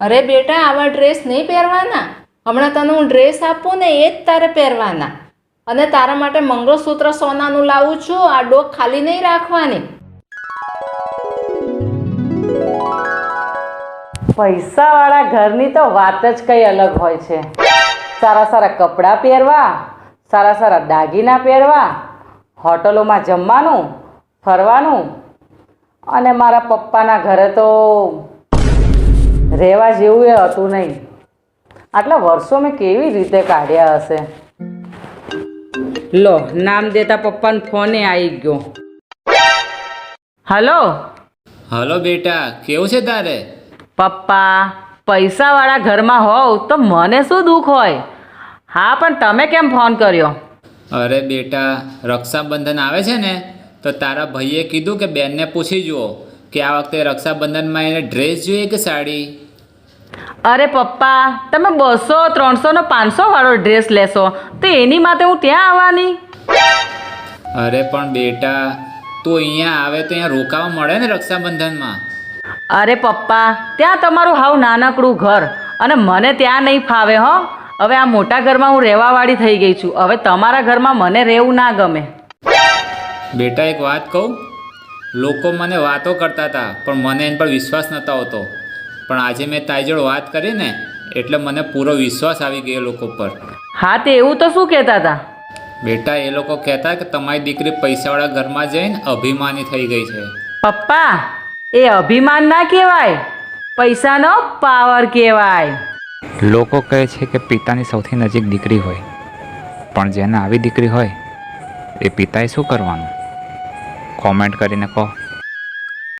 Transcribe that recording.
અરે બેટા, આવા ડ્રેસ નહીં પહેરવાના. હમણાં તને હું ડ્રેસ આપું ને એ જ તારે પહેરવાના. અને તારા માટે મંગળસૂત્ર સોનાનું લાવું છું, આ ડોક ખાલી નહીં રાખવાની. પૈસાવાળા ઘરની તો વાત જ કંઈ અલગ હોય છે. સારા સારા કપડાં પહેરવા, સારા સારા દાગીના પહેરવા, હોટલોમાં જમવાનું, ફરવાનું. અને મારા પપ્પાના ઘરે તો રહેવા જેવું એ હતું નહીં. આટલા વર્ષો મેં કેવી રીતે કાઢ્યા હશે? લો નામ દેતા પપ્પાનો ફોને આવી ગયો. હલો? હલો બેટા કેવું છે તારે? પપ્પા પૈસાવાળા ઘરમાં હોવ તો મને શું દુઃખ હોય? હા પણ તમે કેમ ફોન કર્યો? અરે બેટા રક્ષાબંધન આવે છે ને તો તારા ભાઈએ કીધું કે બેનને પૂછી જુઓ કે આ વખતે રક્ષાબંધનમાં એને ડ્રેસ જોઈએ કે સાડી? અરે પપ્પા તમે બસો ત્રણસો ને પાંચસો વાળો ડ્રેસ લેશો. તો એની માટે હું ત્યાં આવવાની? અરે પણ બેટા તું અહીંયા આવે તો અહીંયા રોકાવા મળે ને રક્ષાબંધનમાં? અરે પપ્પા ત્યાં તમારું હાવ નાનકડું ઘર અને મને ત્યાં નહીં ફાવે હો. હવે આ મોટા ઘરમાં હું રહેવાવાળી થઈ ગઈ છું. હવે તમારા ઘરમાં મને રહેવું ના ગમે. બેટા એક વાત કહું? લોકો મને વાતો કરતા હતા પણ મને એના પર વિશ્વાસ નહોતો આવતો. પણ આજે મેં તારી જોડે વાત કરી ને એટલે મને પૂરો વિશ્વાસ આવી ગયો એ લોકો પર. હા તે એવું તો શું કહેતા હતા? બેટા એ લોકો કહેતા કે તમારી દીકરી પૈસાવાળા ઘરમાં જઈને અભિમાની થઈ ગઈ છે. પપ્પા એ અભિમાન ના કહેવાય પૈસાનો પાવર કહેવાય. લોકો કહે છે કે પિતાની સૌથી નજીક દીકરી હોય પણ જેને આવી દીકરી હોય એ પિતાએ શું કરવાનું? કોમેન્ટ કરીને કહો.